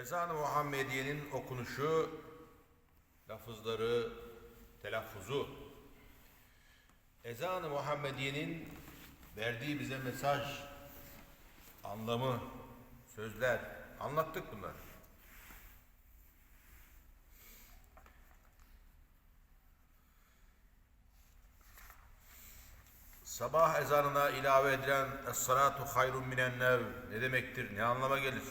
Ezan-ı Muhammediye'nin okunuşu, lafızları, telaffuzu, Ezan-ı Muhammediye'nin verdiği bize mesaj, anlamı, sözler, anlattık bunları. Sabah ezanına ilave edilen Es-salatu hayrun minen ne demektir, ne anlama gelir?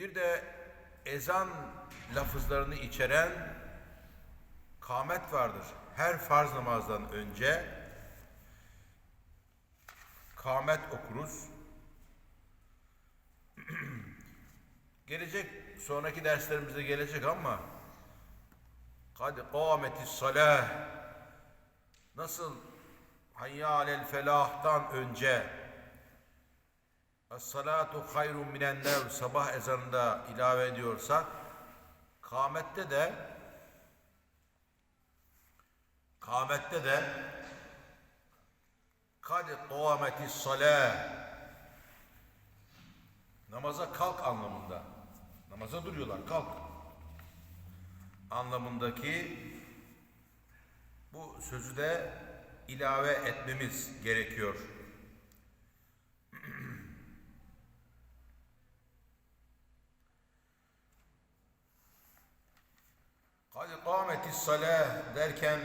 Bir de ezan lafızlarını içeren kâmet vardır. Her farz namazdan önce kâmet okuruz. gelecek, sonraki derslerimizde gelecek ama kad kâmetis salah nasıl hayya alel felahtan önce Es-salatu hayrun minen nev sabah ezanında ilave ediyorsak kâmette de kâmette de kad kâmetis salah namaza kalk anlamında namaza duruyorlar kalk anlamındaki bu sözü de ilave etmemiz gerekiyor. Hadi kâmetis salah derken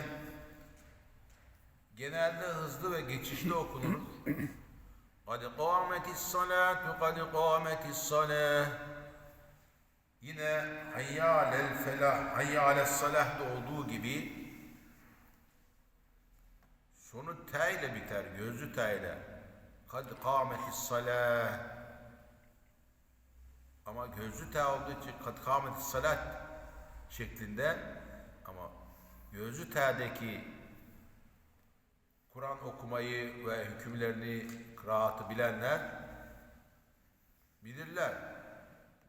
genelde hızlı ve geçişli okunur. Hadi kâmetis salatu, hadi kâmetis salah. Yine hayya alel felah, hayya alel salah da olduğu gibi sonu T ile biter, gözlü T ile. Kad kâmetis salah. Ama gözlü T olduğu için kad kâmetis salat şeklinde gözlü T'deki Kur'an okumayı ve hükümlerini, kıraatı bilenler bilirler.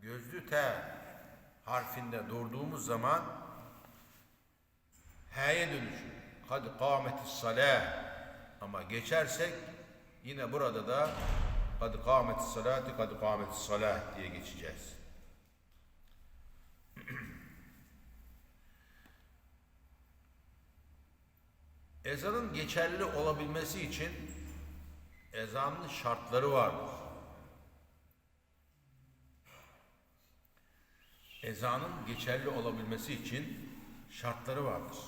Gözlü T harfinde durduğumuz zaman H'ye dönüşür. Kad kâmetis salah. Ama geçersek yine burada da kad kâmetis salati kad kâmetis salah diye geçeceğiz. Ezanın geçerli olabilmesi için ezanın şartları vardır. Ezanın geçerli olabilmesi için şartları vardır.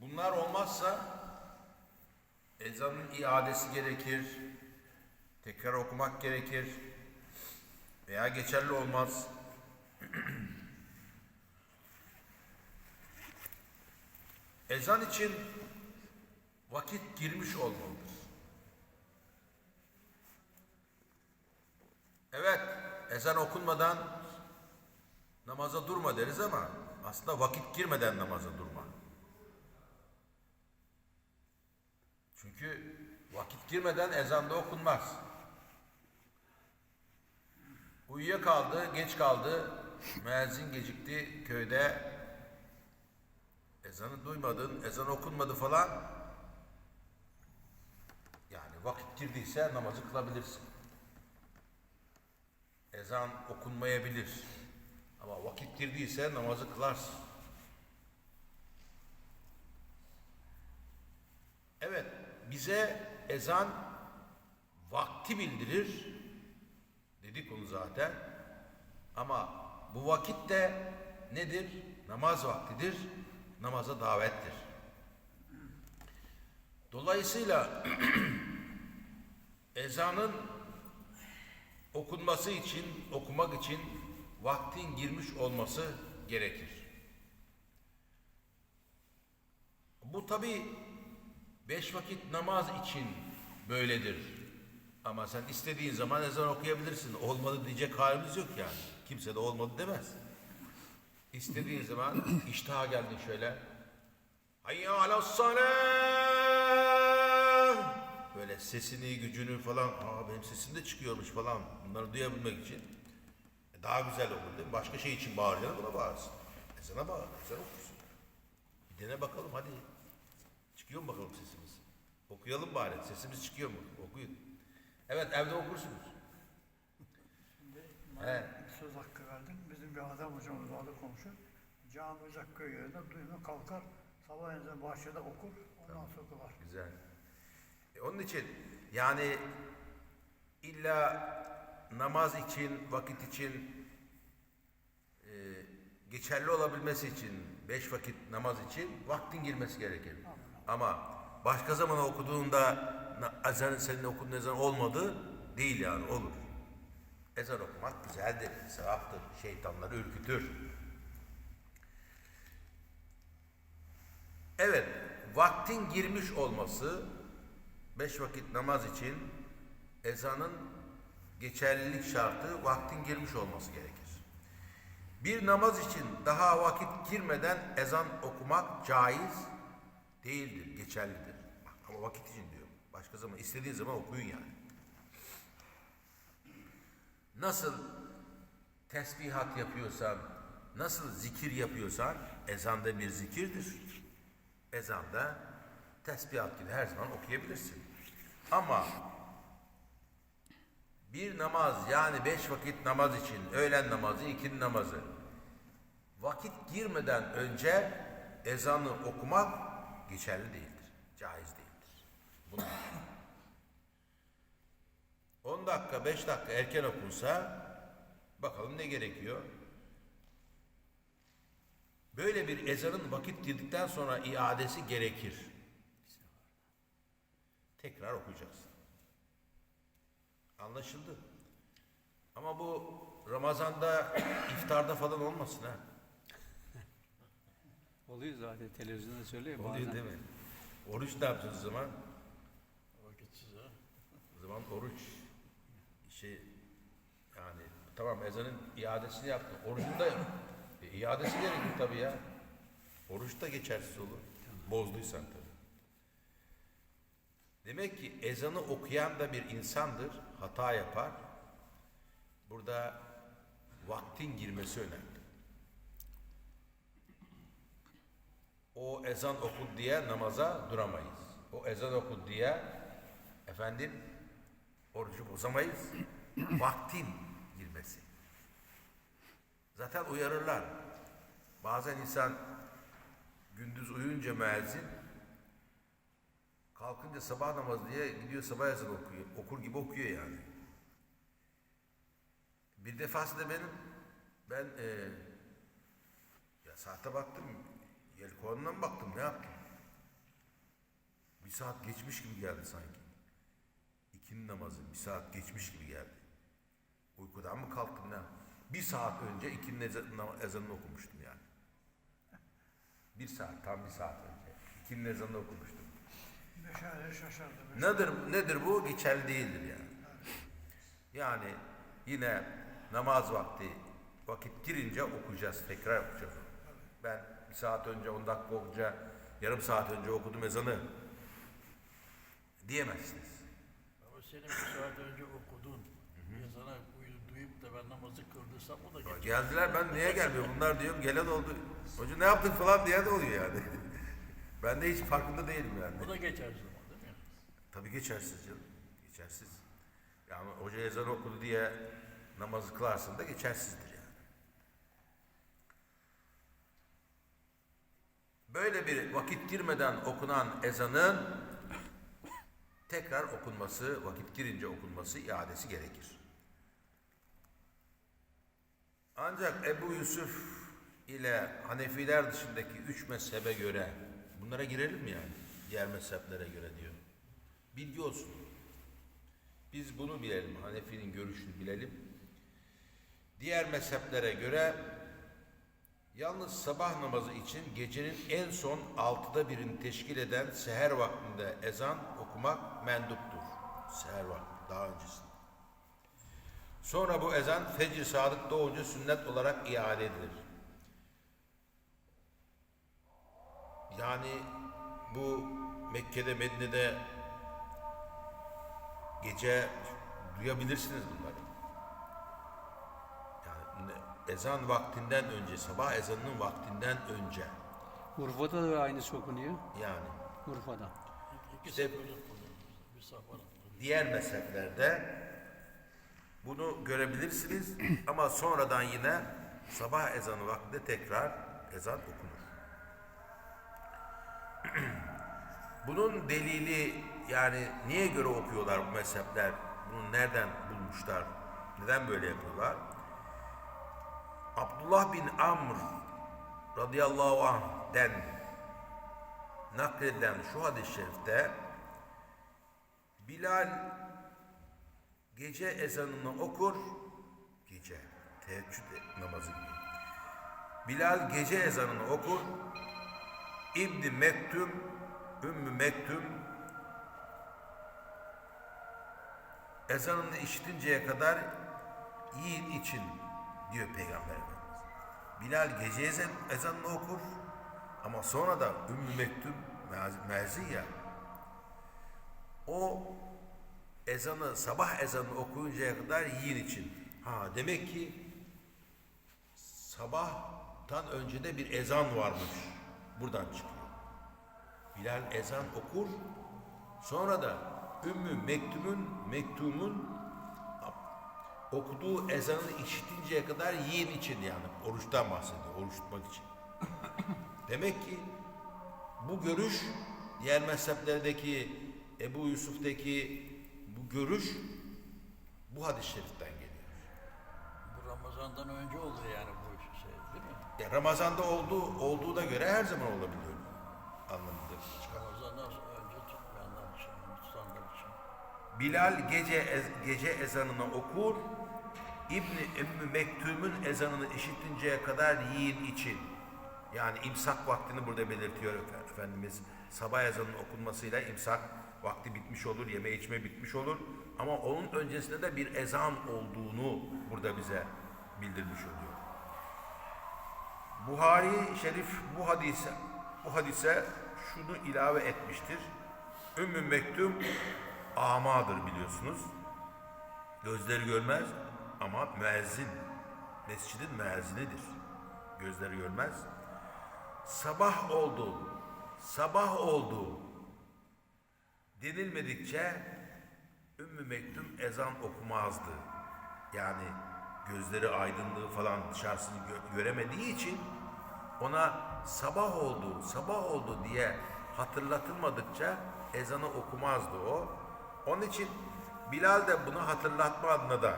Bunlar olmazsa ezanın iadesi gerekir, tekrar okumak gerekir veya geçerli olmaz. Ezan için vakit girmiş olmalıdır. Evet, ezan okunmadan namaza durma deriz ama aslında vakit girmeden namaza durma. Çünkü vakit girmeden ezan da okunmaz. Uyuyakaldı, geç kaldı, müezzin gecikti köyde, ezanı duymadın, ezan okunmadı falan. Yani vakit girdiyse namazı kılabilirsin. Ezan okunmayabilir. Ama vakit girdiyse namazı kılarsın. Evet, bize ezan vakti bildirir. Dedik onu zaten. Ama bu vakit de nedir? Namaz vaktidir. Namaza davettir. Dolayısıyla ezanın okunması için, okumak için vaktin girmiş olması gerekir. Bu tabi beş vakit namaz için böyledir. Ama sen istediğin zaman ezan okuyabilirsin. Olmadı diyecek halimiz yok yani. Kimse de olmadı demez. İstediğin zaman iştaha geldin şöyle. Hayya alassalah. Böyle sesini, gücünü falan. Aa benim sesim de çıkıyormuş falan. Bunları duyabilmek için. E, daha güzel olur değil mi? Başka şey için bağıracağına buna bağırsın. Ezana bağır, ezan okursun. Bir dene bakalım hadi. Çık Çıkıyor mu bakalım sesimiz? Okuyalım bari. Sesimiz çıkıyor mu? Okuyun. Evet evde okursunuz. Şimdi söz hakkı verdin. Bizim bir Adem hocamız vardı komşu. Cami uzak köy yerinde duyma kalkar. Sabah önce bahçede okur. Ondan sonra kılar. Güzel. E, onun için yani illa namaz için, vakit için e, geçerli olabilmesi için, beş vakit namaz için vaktin girmesi gerekir. Ama başka zaman okuduğunda ezan senin okuduğun ezan olmadı değil yani olur. Ezan okumak güzeldir, sevaptır, şeytanları ürkütür. Evet, vaktin girmiş olması beş vakit namaz için ezanın geçerlilik şartı vaktin girmiş olması gerekir. Bir namaz için daha vakit girmeden ezan okumak caiz değildir, geçerlidir. Ama vakit için diyor. Başka zaman istediğin zaman okuyun yani. Nasıl tesbihat yapıyorsan, nasıl zikir yapıyorsan ezanda bir zikirdir. Ezanda tesbihat gibi her zaman okuyabilirsin. Ama bir namaz yani beş vakit namaz için öğlen namazı, ikindi namazı vakit girmeden önce ezanı okumak geçerli değildir. Caiz değildir. Bunu 10 dakika, 5 dakika erken okunsa bakalım ne gerekiyor? Böyle bir ezanın vakit girdikten sonra iadesi gerekir. Tekrar okuyacaksın. Anlaşıldı. Ama bu Ramazan'da iftarda falan olmasın ha. Oluyor zaten televizyonda söylüyor bazen. Oluyor değil mi? Oruç ne yapacağız o zaman? Vakitsiz ha. O zaman oruç şey yani tamam ezanın iadesini yaptın. Orucun da e, iadesi gerekir tabii ya. Oruç da geçersiz olur. Bozduysan tabii. Demek ki ezanı okuyan da bir insandır. Hata yapar. Burada vaktin girmesi önemli. O ezan oku diye namaza duramayız. O ezan oku diye efendim orucu bozamayız. Vaktin girmesi. Zaten uyarırlar. Bazen insan gündüz uyuyunca müezzin kalkınca sabah namazı diye gidiyor sabah ezanı okuyor. Okur gibi okuyor yani. Bir defasında benim ben eee ya saate baktım yelkovanına baktım ne yaptım? Bir saat geçmiş gibi geldi sanki. Namazı bir saat geçmiş gibi geldi. Uykudan mı kalktım ne? Bir saat önce ikindi ezanını, okumuştum yani. Bir saat, tam bir saat önce. İkindi ezanını okumuştum. Beşer şaşardı. Beş Nedir, nedir bu? Geçerli değildir yani. Yani yine namaz vakti vakit girince okuyacağız, tekrar okuyacağız. Ben bir saat önce, on dakika önce, yarım saat önce okudum ezanı diyemezsiniz. Senin bir saat önce okudun. Ya sana uyu- duyup da ben namazı kıldıysam o da geçer. Geldiler ben niye gelmiyor bunlar diyorum gelen oldu. Hoca ne yaptık falan diye de oluyor yani. ben de hiç farkında değilim yani. O da geçer zaman değil mi? Tabii geçersiz canım. Geçersiz. Yani hoca ezan okudu diye namazı kılarsın da geçersizdir yani. Böyle bir vakit girmeden okunan ezanın tekrar okunması, vakit girince okunması iadesi gerekir. Ancak Ebu Yusuf ile Hanefiler dışındaki üç mezhebe göre bunlara girelim mi yani? Diğer mezheplere göre diyor. Bilgi olsun. Biz bunu bilelim, Hanefi'nin görüşünü bilelim. Diğer mezheplere göre yalnız sabah namazı için gecenin en son altıda birini teşkil eden seher vaktinde ezan okumak menduptur. Seher vakti, daha öncesinde. Sonra bu ezan fecr sadık doğunca sünnet olarak iade edilir. Yani bu Mekke'de, Medine'de gece duyabilirsiniz bunları. Ezan vaktinden önce, sabah ezanının vaktinden önce Urfa'da da aynısı okunuyor. yani Urfa'da. İşte-. Diğer mezheplerde bunu görebilirsiniz ama sonradan yine sabah ezanı vaktinde tekrar ezan okunur. Bunun delili yani niye göre okuyorlar bu mezhepler? Bunu nereden bulmuşlar? Neden böyle yapıyorlar? Abdullah bin Amr radıyallahu anh'den nakledilen şu hadis-i şerifte Bilal gece ezanını okur, gece, teheccüd namazı gibi. Bilal gece ezanını okur, İbni Mektum, Ümmü Mektum ezanını işitinceye kadar yiyin için diyor Peygamber Efendimiz. Bilal gece ezan- ezanını okur ama sonra da Ümmü Mektum mezi ya o ezanı sabah ezanını okuyuncaya kadar yiyin için. Ha demek ki sabahtan önce de bir ezan varmış. Buradan çıkıyor. Bilal ezan okur. Sonra da Ümmü Mektum'un Mektum'un okuduğu ezanı işitinceye kadar yiyin için yani oruçtan bahsediyor. Oruç tutmak için. Demek ki bu görüş diğer mezheplerdeki Ebu Yusuf'taki bu görüş bu hadis-i şeriften geliyor. Bu Ramazan'dan önce oldu yani bu şey değil mi? Ya Ramazan'da olduğu olduğuna göre her zaman olabiliyor. Anlamında çıkar. Bilal gece ez- gece ezanını okur. İbni Ümmü Mektum'un ezanını işitinceye kadar yiyin için. Yani imsak vaktini burada belirtiyor Efe- Efendimiz. Sabah ezanının okunmasıyla imsak vakti bitmiş olur, yeme içme bitmiş olur. Ama onun öncesinde de bir ezan olduğunu burada bize bildirmiş oluyor. Buhari Şerif bu hadise bu hadise şunu ilave etmiştir. Ümmü Mektum amadır biliyorsunuz. Gözleri görmez ama müezzin. Mescidin müezzinidir. Gözleri görmez. Sabah oldu, sabah oldu denilmedikçe Ümmü Mektum ezan okumazdı. Yani gözleri aydınlığı falan dışarısını gö- göremediği için ona sabah oldu, sabah oldu diye hatırlatılmadıkça ezanı okumazdı o. Onun için Bilal de bunu hatırlatma adına da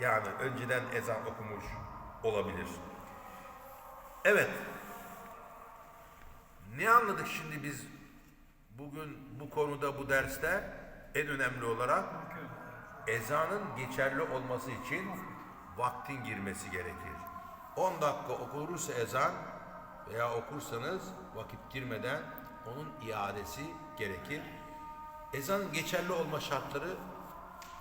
yani önceden ezan okumuş olabilir. Evet. Ne anladık şimdi biz bugün bu konuda bu derste en önemli olarak ezanın geçerli olması için vaktin girmesi gerekir. 10 dakika okunursa ezan veya okursanız vakit girmeden onun iadesi gerekir. Ezanın geçerli olma şartları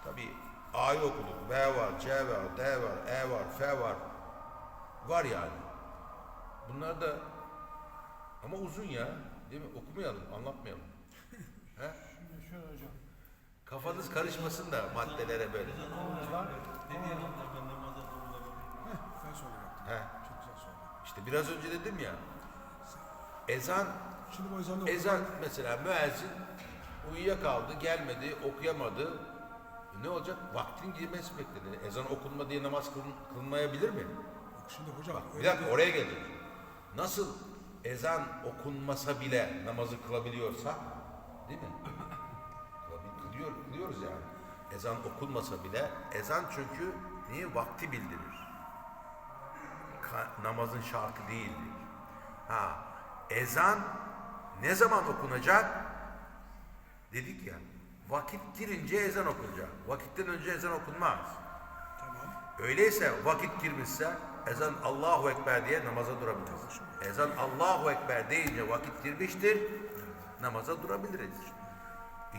tabi A'yı okuduk. B var, C var, D var, E var, F var. Var yani. Bunlar da ama uzun ya. Değil mi? Okumayalım, anlatmayalım. He? Şimdi şöyle hocam. Kafanız karışmasın da maddelere böyle. Sen yaptın. He. Çok güzel söyledin. İşte biraz önce dedim ya. Ezan, Şimdi bu ezanı ezan mesela müezzin uyuyakaldı, gelmedi, okuyamadı. E ne olacak? Vaktin girmesi bekledi. Ezan okunma diye namaz kılın- kılınmayabilir mi? Bak şimdi hocam Bak bir dakika oraya gelecek. Nasıl ezan okunmasa bile namazı kılabiliyorsa, değil mi? Kılıyor, kılıyoruz yani. Ezan okunmasa bile, ezan çünkü niye? Vakti bildirir. Ka- namazın şartı değildir. Ha, ezan ne zaman okunacak? Dedik ya, vakit girince ezan okunacak. Vakitten önce ezan okunmaz. Tamam. Öyleyse vakit girmişse ezan Allahu Ekber diye namaza durabiliriz. Ezan Allahu Ekber deyince vakit girmiştir, namaza durabiliriz.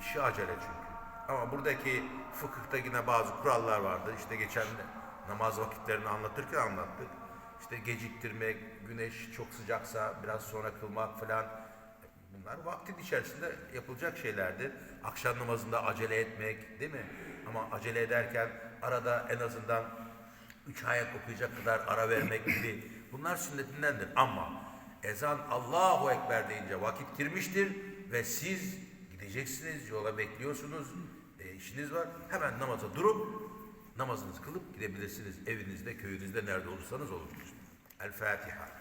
İşi acele çünkü. Ama buradaki fıkıhta yine bazı kurallar vardır. İşte geçen de namaz vakitlerini anlatırken anlattık. İşte geciktirmek, güneş çok sıcaksa biraz sonra kılmak falan. Bunlar vaktin içerisinde yapılacak şeylerdir. Akşam namazında acele etmek değil mi? Ama acele ederken arada en azından üç ayet okuyacak kadar ara vermek gibi. Bunlar sünnetindendir. Ama ezan Allahu Ekber deyince vakit girmiştir ve siz gideceksiniz, yola bekliyorsunuz, e, işiniz var. Hemen namaza durup namazınızı kılıp gidebilirsiniz. Evinizde, köyünüzde nerede olursanız olun. El Fatiha.